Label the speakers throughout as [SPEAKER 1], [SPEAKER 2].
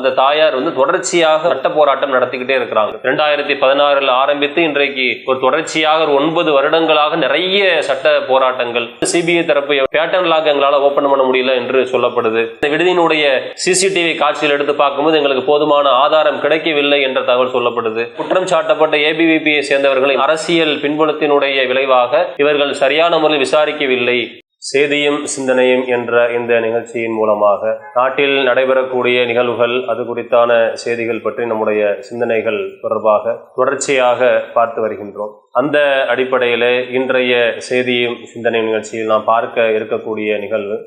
[SPEAKER 1] அந்த தாயார் வந்து தொடர்ச்சியாக சட்ட போராட்டம் நடத்திக்கிட்டே இருக்கிறாங்க. ரெண்டாயிரத்தி பதினாறுல ஆரம்பித்து இன்றைக்கு ஒரு தொடர்ச்சியாக ஒரு ஒன்பது வருடங்களாக நிறைய சட்ட போராட்டங்கள். சிபிஐ தரப்பு பேட்டர்ன் லாக் எங்களால் ஓபன் பண்ண முடியல என்று சொல்லப்படுது. இந்த விடுதியினுடைய சிசிடிவி காட்சியில் எடுத்து பார்க்கும்போது எங்களுக்கு போதுமான ஆதாரம் கிடைக்கவில்லை என்ற தகவல் சொல்லப்படுது. குற்றம் சாட்டப்பட்ட ஏபிவிபியை சேர்ந்தவர்களை அரசியல் பின்புலத்தினுடைய விளைவாக இவர்கள் சரியான முறையில் விசாரிக்கவில்லை. சேதியும் சிந்தனையும் என்ற இந்த நிகழ்ச்சியின் மூலமாக நாட்டில் நடைபெறக்கூடிய நிகழ்வுகள் அது குறித்தான செய்திகள் பற்றி நம்முடைய சிந்தனைகள் தொடர்பாக தொடர்ச்சியாக பார்த்து வருகின்றோம். அந்த அடிப்படையில் இன்றைய செய்தியும் சிந்தனை நிகழ்ச்சியில் நாம் பார்க்க இருக்கக்கூடிய நிகழ்வு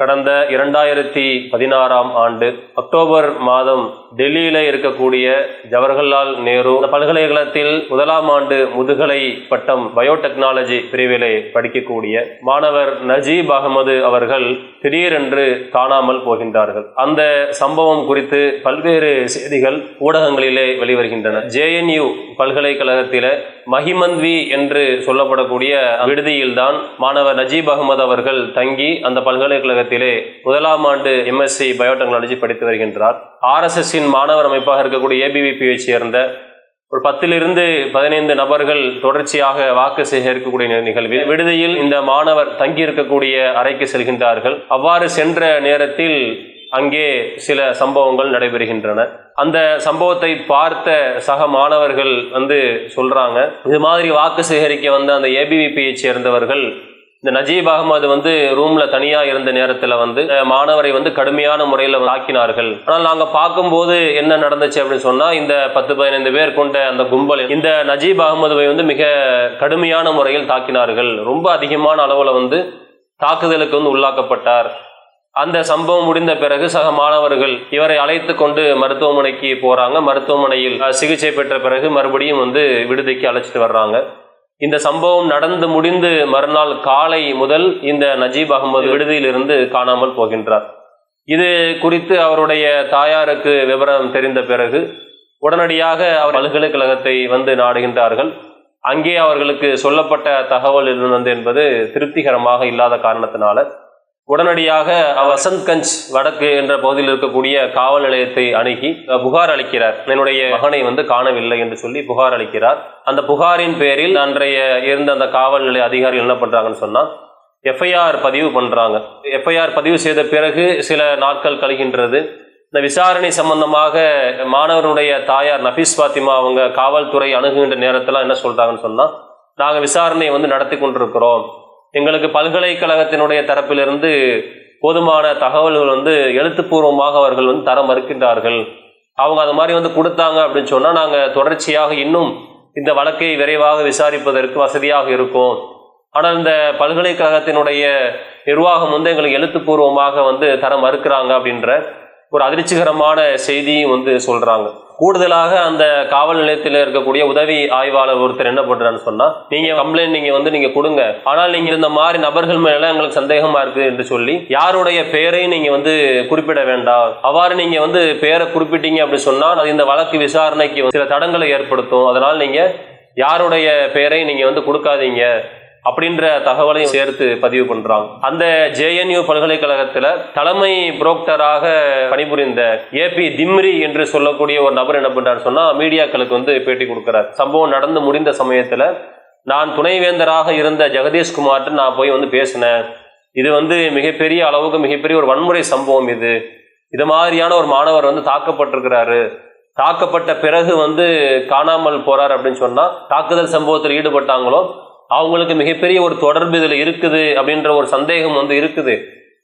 [SPEAKER 1] கடந்த இரண்டாயிரத்தி பதினாறாம் ஆண்டு அக்டோபர் மாதம் டெல்லியில இருக்கக்கூடிய ஜவஹர்லால் நேரு பல்கலைக்கழகத்தில் முதலாம் ஆண்டு முதுகலை பட்டம் பயோடெக்னாலஜி பிரிவிலே படிக்கக்கூடிய மாணவர் நஜீப் அகமது அவர்கள் திடீரென்று காணாமல் போகின்றார்கள். அந்த சம்பவம் குறித்து பல்வேறு செய்திகள் ஊடகங்களிலே வெளிவருகின்றன. ஜேஎன்யூ பல்கலைக்கழகத்தில மஹிமந்த்வி என்று சொல்லப்படக்கூடிய விடுதியில்தான் மாணவர் நஜீப் அகமது அவர்கள் தங்கி அந்த பல்கலைக்கழகத்திலே முதலாம் ஆண்டு எம்எஸ்சி பயோடெக்னாலஜி படித்து வருகின்றார். ஆர்எஸ்எஸ்ஸின் மாணவர் அமைப்பாக இருக்கக்கூடிய ஏபிவிபியை சேர்ந்த ஒரு பத்திலிருந்து பதினைந்து நபர்கள் தொடர்ச்சியாக வாக்கு சேகரிக்கக்கூடிய நிகழ்வில் விடுதியில் இந்த மாணவர் தங்கியிருக்கக்கூடிய அறைக்கு செல்கின்றார்கள். அவ்வாறு சென்ற நேரத்தில் அங்கே சில சம்பவங்கள் நடைபெறுகின்றன. அந்த சம்பவத்தை பார்த்த சக மாணவர்கள் வந்து சொல்றாங்க இது மாதிரி வாக்கு சேகரிக்க வந்த அந்த ஏபிவிபியை சேர்ந்தவர்கள் இந்த நஜீப் அகமது வந்து ரூம்ல தனியா இருந்த நேரத்துல வந்து மாணவரை வந்து கடுமையான முறையில தாக்கினார்கள். ஆனால் நாங்க பார்க்கும்போது என்ன நடந்துச்சு அப்படின்னு சொன்னா இந்த பத்து பதினைந்து பேர் கொண்ட அந்த கும்பல் இந்த நஜீப் அகமதுவை வந்து மிக கடுமையான முறையில் தாக்கினார்கள். ரொம்ப அதிகமான அளவுல வந்து தாக்குதலுக்கு வந்து உள்ளாக்கப்பட்டார். அந்த சம்பவம் முடிந்த பிறகு சக மாணவர்கள் இவரை அழைத்து கொண்டு மருத்துவமனைக்கு போறாங்க. மருத்துவமனையில் சிகிச்சை பெற்ற பிறகு மறுபடியும் வந்து விடுதிக்கு அழைச்சிட்டு வர்றாங்க. இந்த சம்பவம் நடந்து முடிந்து மறுநாள் காலை முதல் இந்த நஜீப் அகமது விடுதியிலிருந்து காணாமல் போகின்றார். இது குறித்து அவருடைய தாயாருக்கு விவரம் தெரிந்த பிறகு உடனடியாக அவர் பல்கலைக்கழகத்தை வந்து நாடுகின்றார்கள். அங்கே அவர்களுக்கு சொல்லப்பட்ட தகவல் இருந்தது என்பது திருப்திகரமாக இல்லாத காரணத்தினால உடனடியாக வசந்த்கஞ்ச் வடக்கு என்ற பகுதியில் இருக்கக்கூடிய காவல் நிலையத்தை அணுகி புகார் அளிக்கிறார். என்னுடைய மகனை வந்து காணவில்லை என்று சொல்லி புகார் அளிக்கிறார். அந்த புகாரின் பேரில் அன்றைய இருந்த அந்த காவல் நிலைய அதிகாரிகள் என்ன பண்றாங்கன்னு சொன்னா எஃப்ஐஆர் பதிவு பண்றாங்க. எஃப்ஐஆர் பதிவு செய்த பிறகு சில நாட்கள் கழிகின்றது. இந்த விசாரணை சம்பந்தமாக மாணவனுடைய தாயார் நஃபீஸ் பாத்திமா அவங்க காவல்துறை அணுகுகின்ற நேரத்தில் என்ன சொல்றாங்கன்னு சொன்னா நாங்கள் விசாரணையை வந்து நடத்தி கொண்டிருக்கிறோம். எங்களுக்கு பல்கலைக்கழகத்தினுடைய தரப்பிலிருந்து போதுமான தகவல்கள் வந்து எழுத்துப்பூர்வமாக அவர்கள் வந்து தர மறுக்கின்றார்கள். அவங்க அது மாதிரி வந்து கொடுத்தாங்க அப்படின்னு சொன்னால் நாங்கள் தொடர்ச்சியாக இன்னும் இந்த வழக்கை விரைவாக விசாரிப்பதற்கு வசதியாக இருக்கும். ஆனால் இந்த பல்கலைக்கழகத்தினுடைய நிர்வாகம் வந்து எங்களுக்கு எழுத்துப்பூர்வமாக வந்து தர மறுக்கிறாங்க அப்படின்ற ஒரு அதிர்ச்சிகரமான செய்தியும் வந்து சொல்கிறாங்க கூடுதலாக அந்த காவல் நிலையத்தில் இருக்கக்கூடிய உதவி ஆய்வாளர் ஒருத்தர் என்ன பண்றான்னு சொன்னா நீங்க கம்ப்ளைண்ட் நீங்க வந்து நீங்க கொடுங்க. ஆனால் நீங்க இந்த மாதிரி நபர்கள் மேல எங்களுக்கு சந்தேகமா இருக்கு என்று சொல்லி யாருடைய பெயரையும் நீங்க வந்து குறிப்பிட வேண்டாம். அவ்வாறு நீங்க வந்து பெயரை குறிப்பிட்டீங்க அப்படி சொன்னால் அது இந்த வழக்கு விசாரணைக்கு சில தடங்களை ஏற்படுத்தும். அதனால் நீங்க யாருடைய பெயரை நீங்க வந்து கொடுக்காதீங்க. அப்படின்ற தகவலையும் சேர்த்து பதிவு பண்றாங்க. அந்த ஜேஎன்யூ பல்கலைக்கழகத்துல தலைமை புரோக்டராக பணிபுரிந்த ஏ பி திம்ரி என்று சொல்லக்கூடிய ஒரு நபர் என்ன பண்றாரு சொன்னா மீடியாக்களுக்கு வந்து பேட்டி கொடுக்கிறார். சம்பவம் நடந்து முடிந்த சமயத்துல நான் துணைவேந்தராக இருந்த ஜெகதீஷ்குமார்ட்டு நான் போய் வந்து பேசினேன். இது வந்து மிகப்பெரிய அளவுக்கு மிகப்பெரிய ஒரு வன்முறை சம்பவம் இது. இது மாதிரியான ஒரு மாணவர் வந்து தாக்கப்பட்டிருக்கிறாரு. தாக்கப்பட்ட பிறகு வந்து காணாமல் போறார் அப்படின்னு சொன்னா தாக்குதல் சம்பவத்தில் ஈடுபட்டாங்களோ அவங்களுக்கு மிகப்பெரிய ஒரு தொடர்பு இதில் இருக்குது அப்படின்ற ஒரு சந்தேகம் வந்து இருக்குது.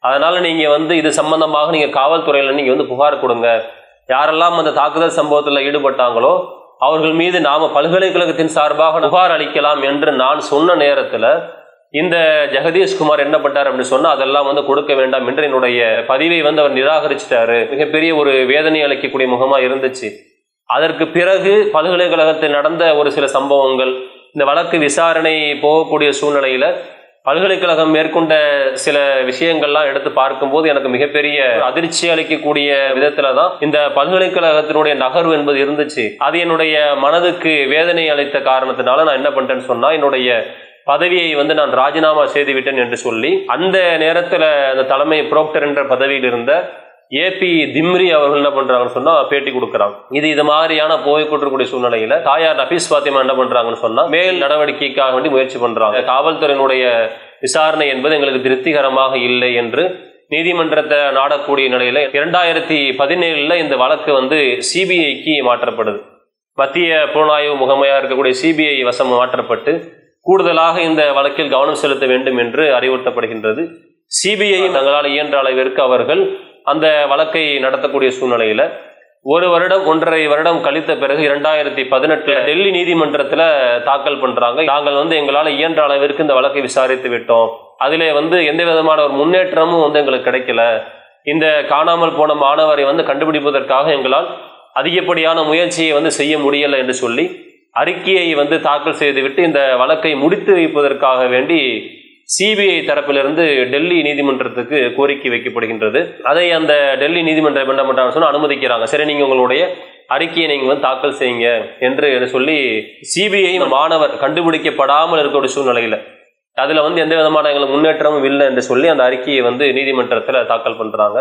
[SPEAKER 1] அதனால் நீங்கள் வந்து இது சம்பந்தமாக நீங்கள் காவல்துறையில் நீங்கள் வந்து புகார் கொடுங்க. யாரெல்லாம் அந்த தாக்குதல் சம்பவத்தில் ஈடுபட்டாங்களோ அவர்கள் மீது நாம் பல்கலைக்கழகத்தின் சார்பாக புகார் அளிக்கலாம் என்று நான் சொன்ன நேரத்தில் இந்த ஜெகதீஷ்குமார் என்ன பண்ணார் அப்படின்னு சொன்னால் அதெல்லாம் வந்து கொடுக்க வேண்டாம் என்று என்னுடைய பதிவை வந்து அவர் நிராகரிச்சிட்டாரு. மிகப்பெரிய ஒரு வேதனை அளிக்கக்கூடிய முகமாக இருந்துச்சு. அதற்கு பிறகு பல்கலைக்கழகத்தில் நடந்த ஒரு சில சம்பவங்கள் இந்த வழக்கு விசாரணை போகக்கூடிய சூழ்நிலையில பல்கலைக்கழகம் மேற்கொண்ட சில விஷயங்கள்லாம் எடுத்து பார்க்கும்போது எனக்கு மிகப்பெரிய அதிர்ச்சி அளிக்கக்கூடிய விதத்துல தான் இந்த பல்கலைக்கழகத்தினுடைய நகர்வு என்பது இருந்துச்சு. அது என்னுடைய மனதுக்கு வேதனை அளித்த காரணத்தினால நான் என்ன பண்ணிட்டேன்னு சொன்னா என்னுடைய பதவியை வந்து நான் ராஜினாமா செய்து விட்டேன் என்று சொல்லி அந்த நேரத்துல அந்த தலைமை புரோக்டர் என்ற பதவியில் இருந்த ஏபி திம்ரி அவர்கள் என்ன பண்றாங்கன்னு சொன்னால் பேட்டி கொடுக்குறாங்க. இது இது மாதிரியான போய் சூழ்நிலையில் தாயார் நபீஸ் பாத்திமா என்ன பண்றாங்கன்னு சொன்னால் மேல் நடவடிக்கைக்காக வேண்டி முயற்சி பண்றாங்க. காவல்துறையினுடைய விசாரணை என்பது எங்களுக்கு திருப்திகரமாக இல்லை என்று நீதிமன்றத்தை நாடக்கூடிய நிலையில் இரண்டாயிரத்தி பதினேழுல இந்த வழக்கு வந்து சிபிஐக்கு மாற்றப்படுது. மத்திய புலனாய்வு முகமையாக இருக்கக்கூடிய சிபிஐ வசம் மாற்றப்பட்டு கூடுதலாக இந்த வழக்கில் கவனம் செலுத்த வேண்டும் என்று அறிவுறுத்தப்படுகின்றது. சிபிஐ தங்களால் இயன்ற அளவிற்கு அவர்கள் அந்த வழக்கை நடத்தக்கூடிய சூழ்நிலையில ஒரு வருடம் ஒன்றரை வருடம் கழித்த பிறகு இரண்டாயிரத்தி பதினெட்டுல டெல்லி நீதிமன்றத்துல தாக்கல் பண்றாங்க. நாங்கள் வந்து எங்களால் இயன்ற அளவிற்கு இந்த வழக்கை விசாரித்து விட்டோம். அதிலே வந்து எந்த விதமான ஒரு முன்னேற்றமும் வந்து எங்களுக்கு கிடைக்கல. இந்த காணாமல் போன மாணவரை வந்து கண்டுபிடிப்பதற்காக எங்களால் அதிகப்படியான முயற்சியை வந்து செய்ய முடியலை என்று சொல்லி அறிக்கையை வந்து தாக்கல் செய்துவிட்டு இந்த வழக்கை முடித்து வைப்பதற்காக வேண்டி சிபிஐ தரப்பிலிருந்து டெல்லி நீதிமன்றத்துக்கு கோரிக்கை வைக்கப்படுகின்றது. அதை அந்த டெல்லி நீதிமன்றம் என்ன பண்ணுறாங்க சொன்னால் அனுமதிக்கிறாங்க. சரி நீங்கள் உங்களுடைய அறிக்கையை நீங்கள் வந்து தாக்கல் செய்யுங்க என்று சொல்லி சிபிஐ மாணவர் கண்டுபிடிக்கப்படாமல் இருக்கக்கூடிய சூழ்நிலையில் அதில் வந்து எந்த விதமான எங்களுக்கு முன்னேற்றமும் இல்லை என்று சொல்லி அந்த அறிக்கையை வந்து நீதிமன்றத்தில் தாக்கல் பண்ணுறாங்க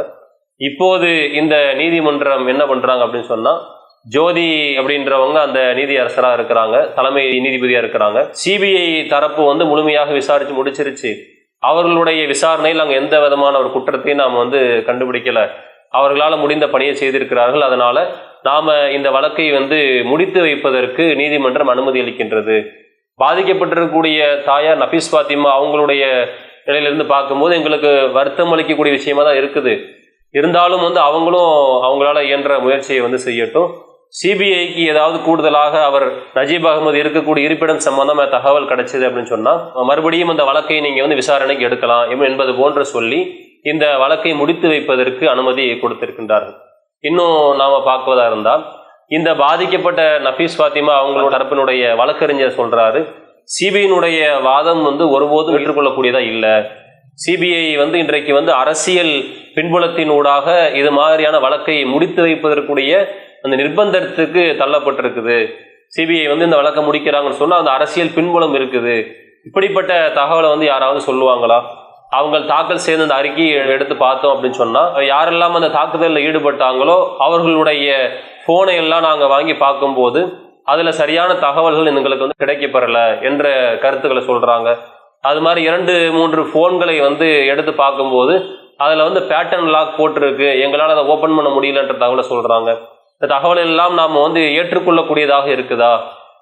[SPEAKER 1] இப்போது இந்த நீதிமன்றம் என்ன பண்ணுறாங்க அப்படின்னு சொன்னால் ஜோதி அப்படின்றவங்க அந்த நீதி அரசராக இருக்கிறாங்க தலைமை நீதிபதியாக இருக்கிறாங்க. சிபிஐ தரப்பு வந்து முழுமையாக விசாரித்து முடிச்சிருச்சு. அவர்களுடைய விசாரணையில் அங்கே எந்த விதமான ஒரு குற்றத்தையும் நாம் வந்து கண்டுபிடிக்கலை. அவர்களால் முடிந்த பணியை செய்திருக்கிறார்கள். அதனால் நாம் இந்த வழக்கை வந்து முடித்து வைப்பதற்கு நீதிமன்றம் அனுமதி அளிக்கின்றது. பாதிக்கப்பட்டிருக்கக்கூடிய தாயார் நபீஸ் பாத்திமா அவங்களுடைய நிலையிலிருந்து பார்க்கும்போது எங்களுக்கு வருத்தம் அளிக்கக்கூடிய விஷயமா தான் இருக்குது. இருந்தாலும் வந்து அவங்களும் அவங்களால இயன்ற முயற்சியை வந்து செய்யட்டும். சிபிஐக்கு ஏதாவது கூடுதலாக அவர் நஜீப் அகமது இருக்கக்கூடிய இருப்பிடம் சம்பந்தமாக தகவல் கிடைச்சது அப்படின்னு சொன்னா மறுபடியும் அந்த வழக்கை நீங்க வந்து விசாரணைக்கு எடுக்கலாம் என்பது போன்று சொல்லி இந்த வழக்கை முடித்து வைப்பதற்கு அனுமதி கொடுத்திருக்கின்றார்கள். இன்னும் நாம பார்க்குவதா இருந்தால் இந்த பாதிக்கப்பட்ட நஃபீஸ் ஃபாத்திமா அவங்களோட தரப்பினுடைய வழக்கறிஞர் சொல்றாரு சிபிஐனுடைய வாதம் வந்து ஒருபோதும் ஏற்றுக்கொள்ளக்கூடியதாக இல்லை. சிபிஐ வந்து இன்றைக்கு வந்து அரசியல் பின்புலத்தினூடாக இது மாதிரியான வழக்கை முடித்து வைப்பதற்குரிய அந்த நிர்பந்தத்துக்கு தள்ளப்பட்டிருக்குது. சிபிஐ வந்து இந்த வழக்கை முடிக்கிறாங்கன்னு சொன்னால் அந்த அரசியல் பின்புலம் இருக்குது. இப்படிப்பட்ட தகவலை வந்து யாராவது சொல்லுவாங்களா? அவங்க தாக்கல் சேர்ந்து அந்த அறிக்கையை எடுத்து பார்த்தோம் அப்படின்னு சொன்னால் யாரெல்லாம் அந்த தாக்குதலில் ஈடுபட்டாங்களோ அவர்களுடைய ஃபோனை எல்லாம் நாங்கள் வாங்கி பார்க்கும்போது அதில் சரியான தகவல்கள் எங்களுக்கு வந்து கிடைக்கப்பெறல என்ற கருத்துக்களை சொல்கிறாங்க அது மாதிரி இரண்டு மூன்று ஃபோன்களை வந்து எடுத்து பார்க்கும்போது அதில் வந்து பேட்டர்ன் லாக் போட்டிருக்கு. எங்களால் அதை ஓப்பன் பண்ண முடியலன்ற தகவலை சொல்கிறாங்க இந்த தகவல் எல்லாம் நாம் வந்து ஏற்றுக்கொள்ளக்கூடியதாக இருக்குதா?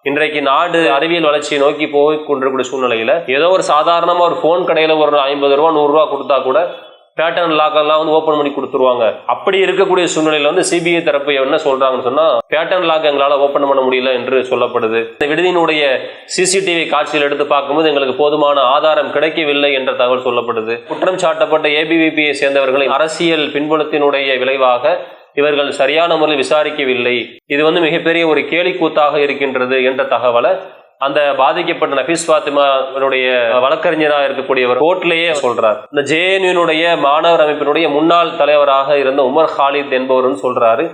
[SPEAKER 1] இன்றைக்கு நாடு அறிவியல் வளர்ச்சியை நோக்கி போய் கொண்டிருக்கூடிய சூழ்நிலையில ஏதோ ஒரு சாதாரணமா ஒரு ஃபோன் கடையில ஒரு ஐம்பது ரூபா நூறுரூவா கொடுத்தா கூட பேட்டர்ன் லாக்கெல்லாம் வந்து ஓப்பன் பண்ணி கொடுத்துருவாங்க. அப்படி இருக்கக்கூடிய சூழ்நிலையில் வந்து சிபிஐ தரப்பு என்ன சொல்றாங்கன்னு சொன்னா பேட்டர்ன் லாக் எங்களால் ஓப்பன் பண்ண முடியல என்று சொல்லப்படுது. இந்த விடுதியினுடைய சிசிடிவி காட்சியில் எடுத்து பார்க்கும்போது எங்களுக்கு போதுமான ஆதாரம் கிடைக்கவில்லை என்ற தகவல் சொல்லப்படுது. குற்றம் சாட்டப்பட்ட ஏபிவிபியை சேர்ந்தவர்களை அரசியல் பின்புலத்தினுடைய விளைவாக இவர்கள் சரியான முறையில் விசாரிக்கவில்லை. இது வந்து மிகப்பெரிய ஒரு கேலிக்கூத்தாக இருக்கின்றது என்ற தகவலை அந்த பாதிக்கப்பட்ட நபீஸ் பாத்திமாவுடைய வழக்கறிஞராக இருக்கக்கூடியவர் கோர்ட்லேயே சொல்றார். இந்த ஜேஎன்யூனுடைய மாணவர் அமைப்பினுடைய முன்னாள் தலைவராக இருந்த உமர் ஹாலித் என்பவர்னு சொல்றாரு.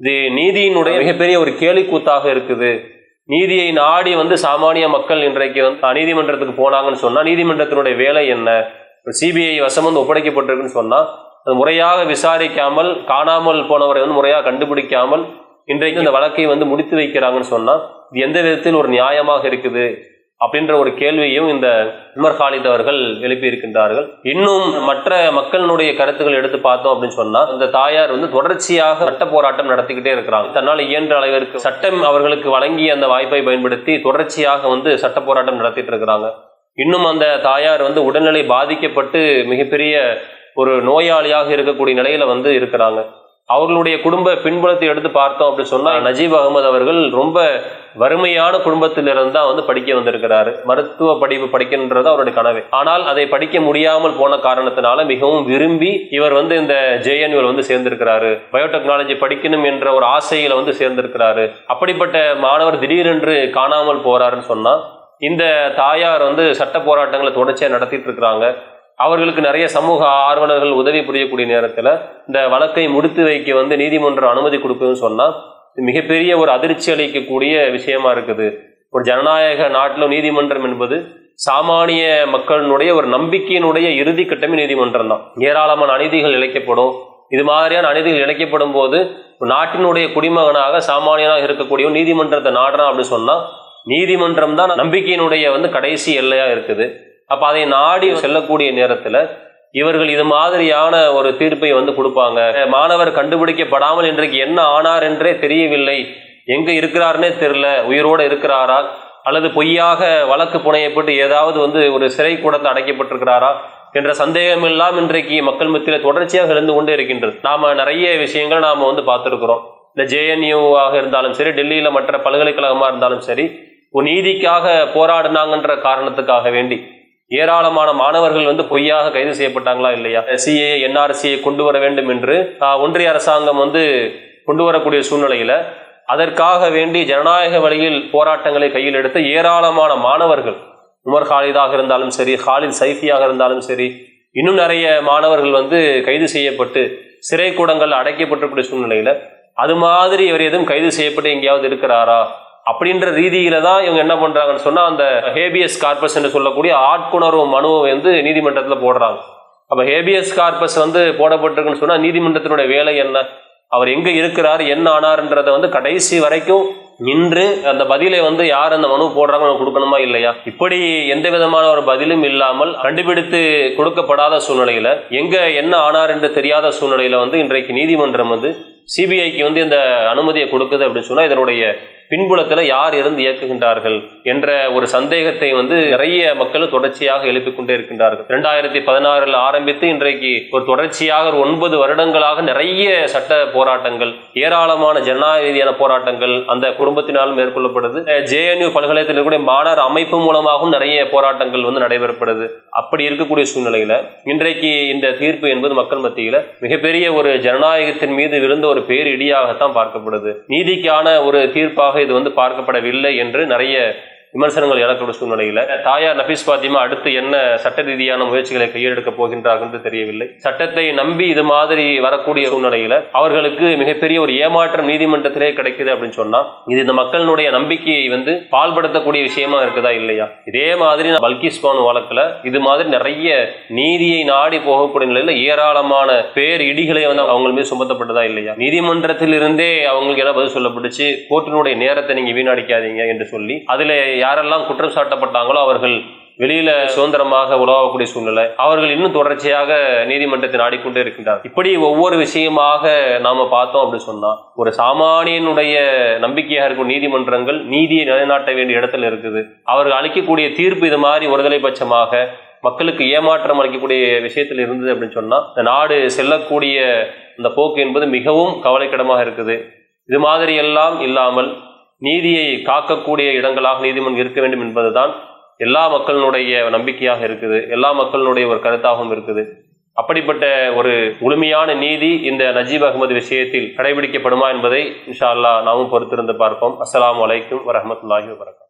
[SPEAKER 1] இது நீதியினுடைய மிகப்பெரிய ஒரு கேலிக்கூத்தாக இருக்குது. நீதியை நாடி வந்து சாமானிய மக்கள் இன்றைக்கு வந்து நீதிமன்றத்துக்கு போனாங்கன்னு சொன்னா நீதிமன்றத்தினுடைய வேலை என்ன? சிபிஐ வசம் வந்து ஒப்படைக்கப்பட்டிருக்குன்னு சொன்னா அது முறையாக விசாரிக்காமல் காணாமல் போனவரை வந்து முறையாக கண்டுபிடிக்காமல் இன்றைக்கு இந்த வழக்கை வந்து முடித்து வைக்கிறாங்கன்னு சொன்னா இது எந்த விதத்தில் ஒரு நியாயமாக இருக்குது அப்படின்ற ஒரு கேள்வியும் இந்த உமர் ஹாலித் அவர்கள் எழுப்பி இருக்கின்றார்கள். இன்னும் மற்ற மக்களினுடைய கருத்துக்கள் எடுத்து பார்த்தோம் அப்படின்னு சொன்னா இந்த தாயார் வந்து தொடர்ச்சியாக சட்ட போராட்டம் நடத்திக்கிட்டே இருக்கிறாங்க. தன்னால் இயன்ற அளவிற்கு சட்டம் அவர்களுக்கு வழங்கிய அந்த வாய்ப்பை பயன்படுத்தி தொடர்ச்சியாக வந்து சட்ட போராட்டம் நடத்திட்டு இருக்கிறாங்க. இன்னும் அந்த தாயார் வந்து உடல்நிலை பாதிக்கப்பட்டு மிகப்பெரிய ஒரு நோயாளியாக இருக்கக்கூடிய நிலையில வந்து இருக்கிறாங்க. அவர்களுடைய குடும்ப பின்புலத்தை எடுத்து பார்த்தோம் அப்படின்னு சொன்னா நஜீப் அகமது அவர்கள் ரொம்ப வறுமையான குடும்பத்திலிருந்து தான் வந்து படிக்க வந்திருக்கிறாரு. மருத்துவ படிப்பு படிக்கின்றது அவருடைய கனவு. ஆனால் அதை படிக்க முடியாமல் போன காரணத்தினால மிகவும் விரும்பி இவர் வந்து இந்த ஜேஎன்யூல வந்து சேர்ந்திருக்கிறாரு. பயோடெக்னாலஜி படிக்கணும் என்ற ஒரு ஆசையில வந்து சேர்ந்திருக்கிறாரு. அப்படிப்பட்ட மாணவர் திடீரென்று காணாமல் போறாருன்னு சொன்னா இந்த தாயார் வந்து சட்ட போராட்டங்களை தொடர்ச்சியாக நடத்திட்டு இருக்கிறாங்க. அவர்களுக்கு நிறைய சமூக ஆர்வலர்கள் உதவி புரியக்கூடிய நேரத்தில் இந்த வழக்கை முடித்து வைக்க வந்து நீதிமன்றம் அனுமதி கொடுக்குதுன்னு சொன்னால் மிகப்பெரிய ஒரு அதிர்ச்சி அளிக்கக்கூடிய விஷயமா இருக்குது. ஒரு ஜனநாயக நாட்டில் நீதிமன்றம் என்பது சாமானிய மக்களினுடைய ஒரு நம்பிக்கையினுடைய இறுதி கட்டமே நீதிமன்றம் தான். ஏராளமான அநீதிகள் இழைக்கப்படும். இது மாதிரியான அநீதிகள் இழைக்கப்படும் போது நாட்டினுடைய குடிமகனாக சாமானியனாக இருக்கக்கூடிய நீதிமன்றத்தை நாடுறான் அப்படின்னு சொன்னால் நீதிமன்றம் தான் நம்பிக்கையினுடைய வந்து கடைசி எல்லையாக இருக்குது. அப்ப அதை நாடி செல்லக்கூடிய நேரத்துல இவர்கள் இது மாதிரியான ஒரு தீர்ப்பை வந்து கொடுப்பாங்க. மாணவர் கண்டுபிடிக்கப்படாமல் இன்றைக்கு என்ன ஆனார் என்றே தெரியவில்லை. எங்க இருக்கிறாருன்னே தெரியல. உயிரோட இருக்கிறாரா? அல்லது பொய்யாக வழக்கு புனையப்பட்டு ஏதாவது வந்து ஒரு சிறை கூடத்தில் அடைக்கப்பட்டிருக்கிறாரா? என்ற சந்தேகம் எல்லாம் இன்றைக்கு மக்கள் மத்தியில் தொடர்ச்சியாக இருந்து கொண்டே இருக்கின்றது. நாம நிறைய விஷயங்கள் நாம வந்து பார்த்துருக்கிறோம். இந்த ஜேஎன்யூவாக இருந்தாலும் சரி டெல்லியில மற்ற பல்கலைக்கழகமா இருந்தாலும் சரி ஒரு நீதிக்காக போராடினாங்கன்ற காரணத்துக்காக வேண்டி ஏராளமான மாணவர்கள் வந்து பொய்யாக கைது செய்யப்பட்டாங்களா இல்லையா? சிஏ என்ஆர்சியை கொண்டு வர வேண்டும் என்று ஒன்றிய அரசாங்கம் வந்து கொண்டு வரக்கூடிய சூழ்நிலையில அதற்காக வேண்டி ஜனநாயக வழியில் போராட்டங்களை கையில் எடுத்த ஏராளமான மாணவர்கள் உமர் ஹாலிதாக இருந்தாலும் சரி ஹாலித் சைஃபியாக இருந்தாலும் சரி இன்னும் நிறைய மாணவர்கள் வந்து கைது செய்யப்பட்டு சிறை கூடங்கள் அடைக்கப்பட்டிருக்கூடிய சூழ்நிலையில அது மாதிரி இவர் எதுவும் கைது செய்யப்பட்டு எங்கேயாவது இருக்கிறாரா? அப்படின்ற ரீதியில தான் இவங்க என்ன பண்றாங்கன்னு சொன்னா அந்த ஹேபியஸ் கார்பஸ் என்று சொல்லக்கூடிய ஆட்குணர்வு மனுவை வந்து நீதிமன்றத்தில் போடுறாங்க. அப்ப ஹேபியஸ் கார்பஸ் வந்து போடப்பட்டிருக்குன்னு சொன்னா நீதிமன்றத்தினுடைய வேலை என்ன? அவர் எங்க இருக்கிறார் என்ன ஆனார்ன்றதை வந்து கடைசி வரைக்கும் நின்று அந்த பதிலை வந்து யார் அந்த மனு போடுறாங்க கொடுக்கணுமா இல்லையா? இப்படி எந்த விதமான ஒரு பதிலும் இல்லாமல் கண்டுபிடித்து கொடுக்கப்படாத சூழ்நிலையில எங்க என்ன ஆனார் என்று தெரியாத சூழ்நிலையில வந்து இன்றைக்கு நீதிமன்றம் வந்து சிபிஐக்கு வந்து இந்த அனுமதியை கொடுக்குது அப்படின்னு சொன்னால் இதனுடைய பின்புலத்தில் யார் இருந்து இயக்குகின்றார்கள் என்ற ஒரு சந்தேகத்தை வந்து நிறைய மக்கள் தொடர்ச்சியாக எழுப்பிக் கொண்டே இருக்கின்றார்கள். இரண்டாயிரத்தி பதினாறில் ஆரம்பித்து இன்றைக்கு ஒரு தொடர்ச்சியாக ஒரு ஒன்பது வருடங்களாக நிறைய சட்ட போராட்டங்கள் ஏராளமான ஜனநாயக ரீதியான போராட்டங்கள் அந்த குடும்பத்தினால் மேற்கொள்ளப்படுது. ஜேஎன்யூ பல்கலைக்கழகத்தில் இருக்கக்கூடிய மாணவர் அமைப்பு மூலமாகவும் நிறைய போராட்டங்கள் வந்து நடைபெறப்படுது. அப்படி இருக்கக்கூடிய சூழ்நிலையில இன்றைக்கு இந்த தீர்ப்பு என்பது மக்கள் மத்தியில் மிகப்பெரிய ஒரு ஜனநாயகத்தின் மீது விழுந்த ஒரு பேரிடியாகத்தான் பார்க்கப்படுது. நீதிக்கான ஒரு தீர்ப்பாக இது வந்து பார்க்கப்படவில்லை என்று நிறைய விமர்சனங்கள் எழக்கூடிய சூழ்நிலையில. தாயார் நபீஸ் பாத்திமா அடுத்து என்ன சட்ட ரீதியான முயற்சிகளை கையெடுக்க போகின்றார் என்று தெரியவில்லை. சட்டத்தை நம்பி இது மாதிரி வரக்கூடிய சூழ்நிலையில அவர்களுக்கு மிகப்பெரிய ஒரு ஏமாற்றம் நீதிமன்றத்திலே கிடைக்குது அப்படின்னு சொன்னா இது இந்த மக்களுடைய நம்பிக்கையை வந்து பால்படுத்தக்கூடிய விஷயமா இருக்குதா இல்லையா? இதே மாதிரி பல்கிஸ் பானு வழக்குல இது மாதிரி நிறைய நீதியை நாடி போகக்கூடிய நிலையில ஏராளமான பேர் இடிகளை வந்து அவங்க மீது சுமத்தப்பட்டதா இல்லையா? நீதிமன்றத்திலிருந்தே அவங்களுக்கு என்ன பதில் சொல்லப்பட்டுச்சு கோர்ட்டினுடைய நேரத்தை நீங்க வீணடிக்காதீங்க என்று சொல்லி அதுல யாரெல்லாம் குற்றம் சாட்டப்பட்டாங்களோ அவர்கள் வெளியில சுதந்திரமாக உலகக்கூடிய சூழ்நிலை. அவர்கள் இன்னும் தொடர்ச்சியாக நீதிமன்றத்தை நாடிக்கொண்டே இருக்கின்றார். இப்படி ஒவ்வொரு விஷயமாக நாம பார்த்தோம் அப்படின்னு சொன்னா ஒரு சாமானியனுடைய நம்பிக்கையாக இருக்கும் நீதிமன்றங்கள் நீதியை நிலைநாட்ட வேண்டிய இடத்துல இருக்குது. அவர்கள் அளிக்கக்கூடிய தீர்ப்பு இது மாதிரி ஒருதலை பட்சமாக மக்களுக்கு ஏமாற்றம் அளிக்கக்கூடிய விஷயத்தில் இருந்தது அப்படின்னு சொன்னா இந்த நாடு செல்லக்கூடிய இந்த போக்கு என்பது மிகவும் கவலைக்கிடமாக இருக்குது. இது மாதிரி எல்லாம் இல்லாமல் நீதியை காக்கக்கூடிய இடங்களாக நீதிமன்றம் இருக்க வேண்டும் என்பதுதான் எல்லா மக்களினுடைய நம்பிக்கையாக இருக்குது. எல்லா மக்களினுடைய ஒரு கருத்தாகவும் இருக்குது. அப்படிப்பட்ட ஒரு முழுமையான நீதி இந்த நஜீப் அகமது விஷயத்தில் கடைபிடிக்கப்படுமா என்பதை இன்ஷா அல்லா நாமும் பொறுத்திருந்து பார்ப்போம். அஸ்லாம் வலைக்கும் வரமத்துல்லாஹி வரகம்